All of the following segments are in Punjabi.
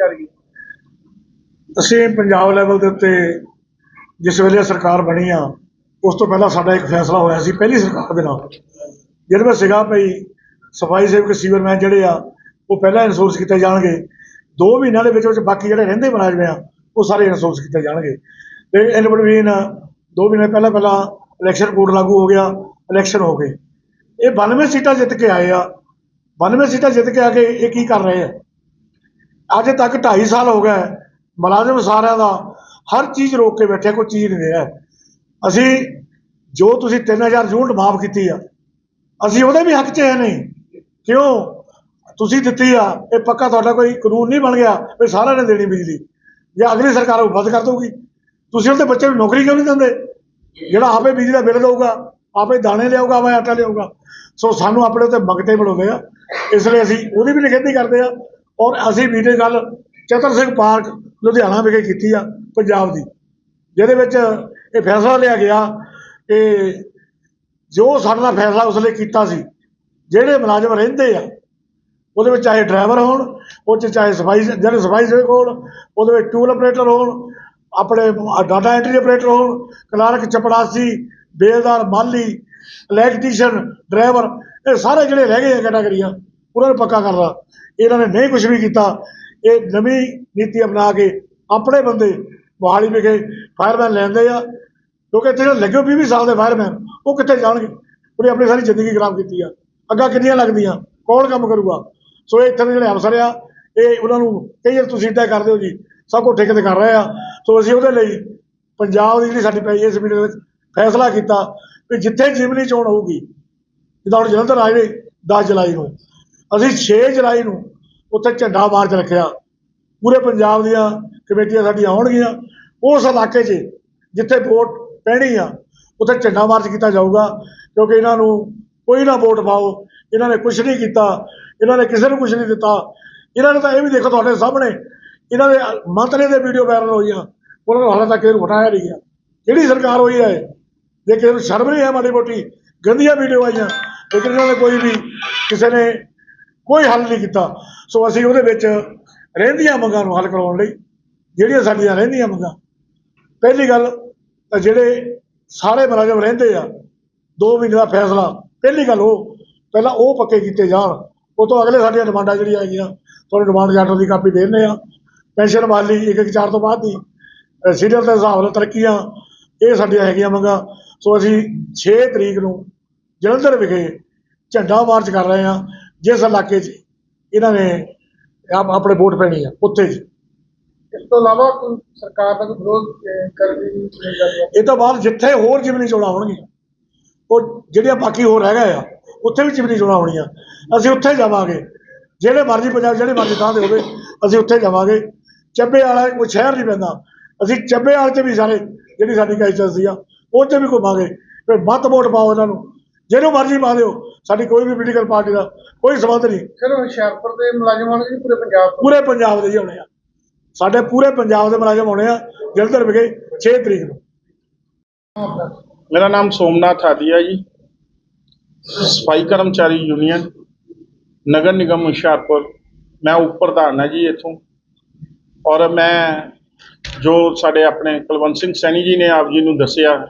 ਜਾ ਅਸੀਂ ਪੰਜਾਬ ਲੈਵਲ ਦੇ ਉੱਤੇ ਜਿਸ ਵੇਲੇ ਸਰਕਾਰ ਬਣੀ ਆ, ਉਸ ਤੋਂ ਪਹਿਲਾਂ ਸਾਡਾ ਇੱਕ ਫੈਸਲਾ ਹੋਇਆ ਸੀ, ਪਹਿਲੀ ਸਰਕਾਰ ਦੇ ਨਾਲ। ਜਿਹਦੇ ਵਿੱਚ ਸੀਗਾ ਭਈ ਸਫ਼ਾਈ ਸੇਵਕ ਸੀਵਰਮੈਨ ਜਿਹੜੇ ਆ, ਉਹ ਪਹਿਲਾਂ ਇਨਸੋਰਸ ਕੀਤੇ ਜਾਣਗੇ। 2 ਮਹੀਨਿਆਂ ਦੇ ਵਿੱਚ ਵਿੱਚ ਬਾਕੀ ਜਿਹੜੇ ਰਹਿੰਦੇ ਮੁਲਾਜ਼ਮ ਆ, ਉਹ ਸਾਰੇ ਇਨਸੋਰਸ ਕੀਤੇ ਜਾਣਗੇ। ਤੇ ਇਨ ਬਿਟਵੀਨ 2 ਮਹੀਨੇ ਪਹਿਲਾਂ ਪਹਿਲਾਂ ਇਲੈਕਸ਼ਨ ਕੋਡ ਲਾਗੂ ਹੋ ਗਿਆ ਇਲੈਕਸ਼ਨ ਹੋ ਗਏ। ਇਹ 92 ਸੀਟਾਂ ਜਿੱਤ ਕੇ ਆਏ ਆ। 92 ਸੀਟਾਂ ਜਿੱਤ ਕੇ ਆ ਕੇ ਇਹ ਕੀ ਕਰ ਰਹੇ ਆ? ਅੱਜ ਤੱਕ 2.5 ਸਾਲ ਹੋ ਗਏ ਮੁਲਾਜ਼ਮ ਸਾਰਿਆਂ ਦਾ, ਹਰ ਚੀਜ਼ ਰੋਕ ਕੇ ਬੈਠਿਆ ਕੋਈ ਚੀਜ਼ ਨਹੀਂ ਰਿਹਾ। ਅਸੀਂ ਜੋ ਤੁਸੀਂ 3000 ਯੂਨਿਟ ਮਾਫ ਕੀਤੀ ਆ, ਅਸੀਂ ਉਹਦੇ ਵੀ ਹੱਕ 'ਚ ਹੈ ਨਹੀਂ। ਕਿਉਂ? ਤੁਸੀਂ ਦਿੱਤੀ ਆ, ਇਹ ਪੱਕਾ ਤੁਹਾਡਾ ਕੋਈ ਕਾਨੂੰਨ ਨਹੀਂ ਬਣ ਗਿਆ ਵੀ ਸਾਰਿਆਂ ਨੇ ਦੇਣੀ ਬਿਜਲੀ। ਜੇ ਅਗਲੀ ਸਰਕਾਰ ਉਹ ਬੰਦ ਕਰ ਦਊਗੀ, ਤੁਸੀਂ ਉਹਦੇ ਬੱਚੇ ਨੂੰ ਨੌਕਰੀ ਕਿਉਂ ਨਹੀਂ ਦਿੰਦੇ? ਜਿਹੜਾ ਆਪੇ ਬਿਜਲੀ ਦਾ ਬਿੱਲ ਦਊਗਾ, ਆਪੇ ਦਾਣੇ ਲਿਆਊਗਾ, ਆਪੇ ਆਟਾ ਲਿਆਊਗਾ। ਸੋ ਸਾਨੂੰ ਆਪਣੇ ਉੱਤੇ ਮੰਗਤੇ ਬਣਾਉਂਦੇ ਆ, ਇਸ ਲਈ ਅਸੀਂ ਉਹਦੀ ਵੀ ਨਿਖੇਧੀ ਕਰਦੇ ਆ ਔਰ ਅਸੀਂ ਮੀਟਿੰਗ ਗੱਲ ਚਤਰ ਸਿੰਘ ਪਾਰਕ, ਲੁਧਿਆਣਾ ਵਿਖੇ ਕੀਤੀ ਆ, ਪੰਜਾਬ ਦੀ। ਜਿਹਦੇ ਵਿੱਚ ਇਹ ਫੈਸਲਾ ਲਿਆ ਗਿਆ ਕਿ ਜੋ ਸਾਡੇ ਨਾਲ ਫੈਸਲਾ ਉਸ ਲਈ ਕੀਤਾ ਸੀ, ਜਿਹੜੇ ਮੁਲਾਜ਼ਮ ਰਹਿੰਦੇ ਆ, ਉਹਦੇ ਵਿੱਚ ਚਾਹੇ ਡਰਾਈਵਰ ਹੋਣ, ਉਹ 'ਚ ਚਾਹੇ ਸਫ਼ਾਈ ਜਿਹੜੇ ਸਫ਼ਾਈ ਸੇਵਕ ਹੋਣ, ਉਹਦੇ ਵਿੱਚ ਟੂਲ ਆਪਰੇਟਰ ਹੋਣ, ਆਪਣੇ ਡਾਟਾ ਐਂਟਰੀ ਆਪਰੇਟਰ ਹੋਣ, ਕਲਰਕ ਚਪੜਾਸੀ, ਬੇਲਦਾਰ, ਮਾਲੀ, ਇਲੈਕਟ੍ਰੀਸ਼ੀਅਨ, ਡਰਾਈਵਰ, ਇਹ ਸਾਰੇ ਜਿਹੜੇ ਰਹਿ ਗਏ ਕੈਟਾਗਰੀਆਂ। ਉਹਨਾਂ ਨੂੰ ਪੱਕਾ ਕਰਨਾ ਇਹਨਾਂ ਨੇ ਨਹੀਂ ਕੁਝ ਵੀ ਕੀਤਾ। ਇਹ ਨਵੀਂ ਨੀਤੀ ਅਪਣਾ ਕੇ ਆਪਣੇ ਬੰਦੇ ਮੋਹਾਲੀ ਵਿਖੇ ਫਾਇਰਮੈਨ ਲੈਂਦੇ ਆ। ਕਿਉਂਕਿ ਇੱਥੇ ਜਿਹੜੇ ਲੱਗੇ 20 ਸਾਲ ਦੇ ਫਾਇਰਮੈਨ ਉਹ ਕਿੱਥੇ ਜਾਣਗੇ? ਉਹਨੇ ਆਪਣੀ ਸਾਰੀ ਜ਼ਿੰਦਗੀ ਖਰਾਬ ਕੀਤੀ ਆ। ਅੱਗਾ ਕਿੰਨੀਆਂ ਲੱਗਦੀਆਂ? ਕੌਣ ਕੰਮ ਕਰੂਗਾ? ਸੋ ਇਹ ਇੱਥੇ ਦੇ ਜਿਹੜੇ ਅਫਸਰ ਆ, ਇਹ ਉਹਨਾਂ ਨੂੰ ਕਈ ਵਾਰ ਤੁਸੀਂ ਤੈਅ ਕਰਦੇ ਹੋ ਜੀ, ਸਭ ਕੁਝ ਠੇਕੇ ਤੇ ਕਰ ਰਹੇ ਆ। ਸੋ ਅਸੀਂ ਉਹਦੇ ਲਈ ਪੰਜਾਬ ਦੀ ਜਿਹੜੀ ਸਾਡੀ ਪਈ ਇਸ ਮੀਟਿੰਗ ਵਿੱਚ ਫੈਸਲਾ ਕੀਤਾ ਵੀ ਜਿੱਥੇ ਜਿਮਨੀ ਚੋਣ ਹੋਊਗੀ, ਜਿੱਦਾਂ ਹੁਣ ਜਲੰਧਰ ਆਏ ਨੇ 10 ਜੁਲਾਈ ਨੂੰ ਅਸੀਂ 6 ਜੁਲਾਈ ਨੂੰ ਉੱਥੇ ਝੰਡਾ ਮਾਰਚ ਰੱਖਿਆ। ਪੂਰੇ ਪੰਜਾਬ ਦੀਆਂ ਕਮੇਟੀਆਂ ਸਾਡੀਆਂ ਆਉਣਗੀਆਂ। ਉਸ ਇਲਾਕੇ 'ਚ ਜਿੱਥੇ ਵੋਟ ਪੈਣੀ ਆ, ਉੱਥੇ ਝੰਡਾ ਮਾਰਚ ਕੀਤਾ ਜਾਊਗਾ। ਕਿਉਂਕਿ ਇਹਨਾਂ ਨੂੰ ਕੋਈ ਨਾ ਵੋਟ ਪਾਓ। ਇਹਨਾਂ ਨੇ ਕੁਝ ਨਹੀਂ ਕੀਤਾ। ਇਹਨਾਂ ਨੇ ਕਿਸੇ ਨੂੰ ਕੁਝ ਨਹੀਂ ਦਿੱਤਾ। ਇਹਨਾਂ ਨੇ ਤਾਂ ਇਹ ਵੀ ਦੇਖੋ ਤੁਹਾਡੇ ਸਾਹਮਣੇ, ਇਹਨਾਂ ਦੇ ਮੰਤਰੀ ਦੇ ਵੀਡੀਓ ਵਾਇਰਲ ਹੋਈਆਂ। ਉਹਨਾਂ ਨੂੰ ਹਾਲੇ ਤੱਕ ਇਹਨੂੰ ਹਟਾਇਆ ਨਹੀਂ ਗਿਆ। ਕਿਹੜੀ ਸਰਕਾਰ ਹੋਈ ਹੈ, ਜੇ ਕਿਸੇ ਨੂੰ ਸ਼ਰਮ ਨਹੀਂ ਹੈ ਮਾੜੀ ਮੋਟੀ, ਗੰਦੀਆਂ ਵੀਡੀਓ ਆਈਆਂ। ਲੇਕਿਨ ਇਹਨਾਂ ਨੇ ਕੋਈ ਵੀ ਕਿਸੇ ਨੇ ਕੋਈ ਹੱਲ ਨਹੀਂ ਕੀਤਾ। ਸੋ ਅਸੀਂ ਉਹਦੇ ਵਿੱਚ ਰਹਿੰਦੀਆਂ ਮੰਗਾਂ ਨੂੰ ਹੱਲ ਕਰਾਉਣ ਲਈ, ਜਿਹੜੀਆਂ ਸਾਡੀਆਂ ਰਹਿੰਦੀਆਂ ਮੰਗਾਂ। ਪਹਿਲੀ ਗੱਲ ਤਾਂ ਜਿਹੜੇ ਸਾਰੇ ਮੁਲਾਜ਼ਮ ਰਹਿੰਦੇ ਆ 2 ਮਹੀਨੇ ਦਾ ਫੈਸਲਾ, ਪਹਿਲੀ ਗੱਲ ਉਹ, ਪਹਿਲਾਂ ਉਹ ਪੱਕੇ ਕੀਤੇ ਜਾਣ। ਉਹ ਤੋਂ ਅਗਲੇ ਸਾਡੀਆਂ ਡਿਮਾਂਡਾਂ ਜਿਹੜੀਆਂ ਹੈਗੀਆਂ ਤੁਹਾਨੂੰ ਡਿਮਾਂਡ ਚਾਰਟਰ ਦੀ ਕਾਪੀ ਦੇ ਦਿੰਦੇ ਆ। ਪੈਨਸ਼ਨ ਵਾਲੀ ਇੱਕ ਇੱਕ ਚਾਰ ਤੋਂ ਬਾਅਦ ਦੀ ਸੀਰੀਅਲ ਦੇ ਹਿਸਾਬ ਨਾਲ ਤਰੱਕੀਆਂ, ਇਹ ਸਾਡੀਆਂ ਹੈਗੀਆਂ ਮੰਗਾਂ। ਸੋ ਅਸੀਂ 6 ਤਰੀਕ ਨੂੰ ਜਲੰਧਰ ਵਿਖੇ ਝੰਡਾ ਮਾਰਚ ਕਰ ਰਹੇ ਹਾਂ। ਜਿਸ ਇਲਾਕੇ 'ਚ ਇਹਨਾਂ ਨੇ ਆਪ- ਆਪਣੇ ਵੋਟ ਪੈਣੀ ਆ ਉੱਥੇ ਜੀ ਇਸ ਤੋਂ ਇਲਾਵਾ ਕੋਈ ਸਰਕਾਰ ਦਾ ਕੋਈ ਵਿਰੋਧ ਕਰਨ ਦੀ ਕੋਈ ਗੱਲ ਇਹ ਤੋਂ ਬਾਅਦ ਜਿੱਥੇ ਹੋਰ ਜਿਮਨੀ ਚੋਣਾਂ ਹੋਣਗੀਆਂ ਉਹ ਜਿਹੜੀਆਂ ਬਾਕੀ ਹੋਰ ਰਹਿ ਗਏ ਆ ਉੱਥੇ ਵੀ ਜਿਮਨੀ ਚੋਣਾਂ ਹੋਣੀਆਂ। ਅਸੀਂ ਉੱਥੇ ਜਾਵਾਂਗੇ। ਜਿਹੜੇ ਮਰਜ਼ੀ ਪੰਜਾਬ ਜਿਹੜੇ ਮਰਜ਼ੀ ਥਾਂ ਤੇ ਹੋਵੇ ਅਸੀਂ ਉੱਥੇ ਜਾਵਾਂਗੇ। ਚੱਬੇ ਵਾਲਾ ਕੋਈ ਸ਼ਹਿਰ ਨਹੀਂ ਪੈਂਦਾ। ਅਸੀਂ ਚੱਬੇ ਵਾਲੇ 'ਚ ਵੀ ਸਾਰੇ ਜਿਹੜੀ ਸਾਡੀ ਕਾਇਸੀ ਆ ਉਹ 'ਚ ਵੀ ਘੁੰਮਾਂਗੇ। ਫਿਰ ਮੱਤ ਵੋਟ ਪਾਓ ਇਹਨਾਂ ਨੂੰ। ਜਿਹਨੂੰ ਮਰਜ਼ੀ ਪਾ ਦਿਓ। ਸਾਡੀ ਕੋਈ ਵੀ ਪੋਲੀਟੀਕਲ ਪਾਰਟੀ ਦਾ ਕੋਈ ਸੰਬੰਧ ਨਹੀਂ। ਸਿਰਫ ਹੁਸ਼ਿਆਰਪੁਰ ਦੇ ਮੁਲਾਜ਼ਮਾਂ ਨੂੰ ਨਹੀਂ ਪੂਰੇ ਪੰਜਾਬ ਤੋਂ? ਪੂਰੇ ਪੰਜਾਬ ਦੇ ਹੀ ਹੋਣੇ ਆ। ਸਾਡੇ ਪੂਰੇ ਪੰਜਾਬ ਦੇ ਮੁਲਾਜ਼ਮ ਹੋਣੇ ਆ ਜਲੰਧਰ ਵਿਖੇ 6 ਤਰੀਕ ਨੂੰ। ਮੇਰਾ ਨਾਮ ਸੋਮਨਾਥ ਆਦੀਆ ਜੀ। ਸਫ਼ਾਈ ਕਰਮਚਾਰੀ ਯੂਨੀਅਨ ਨਗਰ ਨਿਗਮ ਹੁਸ਼ਿਆਰਪੁਰ। ਮੈਂ ਉਪ ਪ੍ਰਧਾਨ ਹਾਂ ਜੀ ਇੱਥੋਂ। ਔਰ ਮੈਂ ਜੋ ਸਾਡੇ ਆਪਣੇ ਕੁਲਵੰਤ ਸਿੰਘ ਸੈਣੀ ਜੀ ਨੇ ਆਪ ਜੀ ਨੂੰ ਦੱਸਿਆ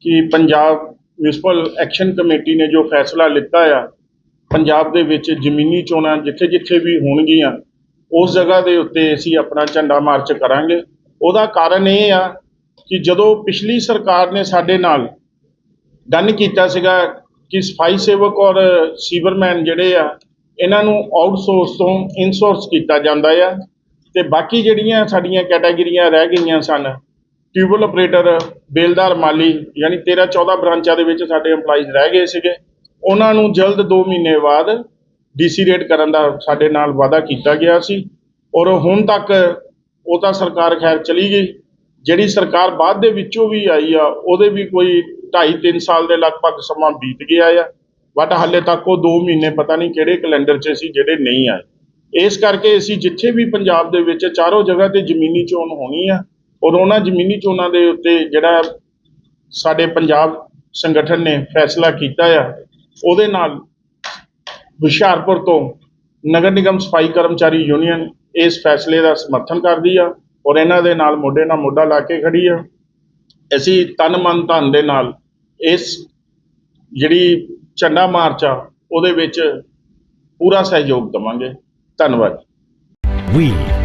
ਕਿ ਪੰਜਾਬ ਮਿਊਨਿਸਪਲ ਐਕਸ਼ਨ ਕਮੇਟੀ ਨੇ ਜੋ ਫੈਸਲਾ ਲਿੱਤਾ ਆ, ਪੰਜਾਬ ਦੇ ਵਿੱਚ ਜ਼ਮੀਨੀ ਚੋਣਾਂ ਜਿੱਥੇ ਜਿੱਥੇ ਵੀ ਹੋਣਗੀਆਂ, ਉਸ ਜਗ੍ਹਾ ਦੇ ਉੱਤੇ ਅਸੀਂ ਆਪਣਾ ਝੰਡਾ ਮਾਰਚ ਕਰਾਂਗੇ। ਉਹਦਾ ਕਾਰਨ ਇਹ ਆ ਕਿ ਜਦੋਂ ਪਿਛਲੀ ਸਰਕਾਰ ਨੇ ਸਾਡੇ ਨਾਲ ਡਨ ਕੀਤਾ ਸੀਗਾ ਕਿ ਸਫ਼ਾਈ ਸੇਵਕ ਔਰ ਸੀਵਰਮੈਨ ਜਿਹੜੇ ਆ, ਇਹਨਾਂ ਨੂੰ ਆਊਟਸੋਰਸ ਤੋਂ ਇਨਸੋਰਸ ਕੀਤਾ ਜਾਂਦਾ ਆ, ਤੇ ਬਾਕੀ ਜਿਹੜੀਆਂ ਸਾਡੀਆਂ ਕੈਟਾਗਰੀਆਂ ਰਹਿ ਗਈਆਂ ਸਨ ਟਿਊਬਲ ਆਪਰੇਟਰ, ਬੇਲਦਾਰ ਮਾਲੀ, ਯਾਨੀ 13 14 ਬ੍ਰਾਂਚਾਂ ਦੇ ਵਿੱਚ ਸਾਡੇ EMPLOYEES ਰਹਿ ਗਏ ਸੀਗੇ। ਉਹਨਾਂ ਨੂੰ ਜਲਦ 2 ਮਹੀਨੇ ਬਾਅਦ ਡੀਸੀ ਰੇਟ ਕਰਨ ਦਾ ਸਾਡੇ ਨਾਲ ਵਾਅਦਾ ਕੀਤਾ ਗਿਆ ਸੀ। ਔਰ ਹੁਣ ਤੱਕ ਉਹ ਤਾਂ ਸਰਕਾਰ ਖੈਰ ਚਲੀ ਗਈ। ਜਿਹੜੀ ਸਰਕਾਰ ਬਾਅਦ ਦੇ ਵਿੱਚੋਂ ਵੀ ਆਈ ਆ, ਉਹਦੇ ਵੀ ਕੋਈ 2.5 3 ਸਾਲ ਦੇ ਲਗਭਗ ਸਮਾਂ ਬੀਤ ਗਿਆ ਆ। ਬਟ ਹਾਲੇ ਤੱਕ ਉਹ 2 ਮਹੀਨੇ ਪਤਾ ਨਹੀਂ ਕਿਹੜੇ ਕੈਲੰਡਰ 'ਚ ਸੀ, ਜਿਹੜੇ ਨਹੀਂ ਆਏ। ਇਸ ਕਰਕੇ ਅਸੀਂ ਜਿੱਥੇ ਵੀ ਪੰਜਾਬ ਦੇ ਵਿੱਚ ਚਾਰੋਂ ਜਗ੍ਹਾ ਤੇ ਜ਼ਮੀਨੀ ਚੋਣ ਹੋਣੀ ਆ ਔਰ ਉਹਨਾਂ ਜ਼ਮੀਨੀ ਚੋਣਾਂ ਦੇ ਉੱਤੇ ਜਿਹੜਾ ਸਾਡੇ ਪੰਜਾਬ ਸੰਗਠਨ ਨੇ ਫੈਸਲਾ ਕੀਤਾ ਆ, ਉਹਦੇ ਨਾਲ ਹੁਸ਼ਿਆਰਪੁਰ ਤੋਂ ਨਗਰ ਨਿਗਮ ਸਫ਼ਾਈ ਕਰਮਚਾਰੀ ਯੂਨੀਅਨ ਇਸ ਫੈਸਲੇ ਦਾ ਸਮਰਥਨ ਕਰਦੀ ਆ ਔਰ ਇਹਨਾਂ ਦੇ ਨਾਲ ਮੋਢੇ ਨਾਲ ਮੋਢਾ ਲਾ ਕੇ ਖੜੀ ਆ। ਅਸੀਂ ਤਨ ਮਨ ਧਨ ਦੇ ਨਾਲ ਇਸ ਜਿਹੜੀ ਝੰਡਾ ਮਾਰਚ ਆ, ਉਹਦੇ ਵਿੱਚ ਪੂਰਾ ਸਹਿਯੋਗ ਦੇਵਾਂਗੇ। ਧੰਨਵਾਦ। ਵੀ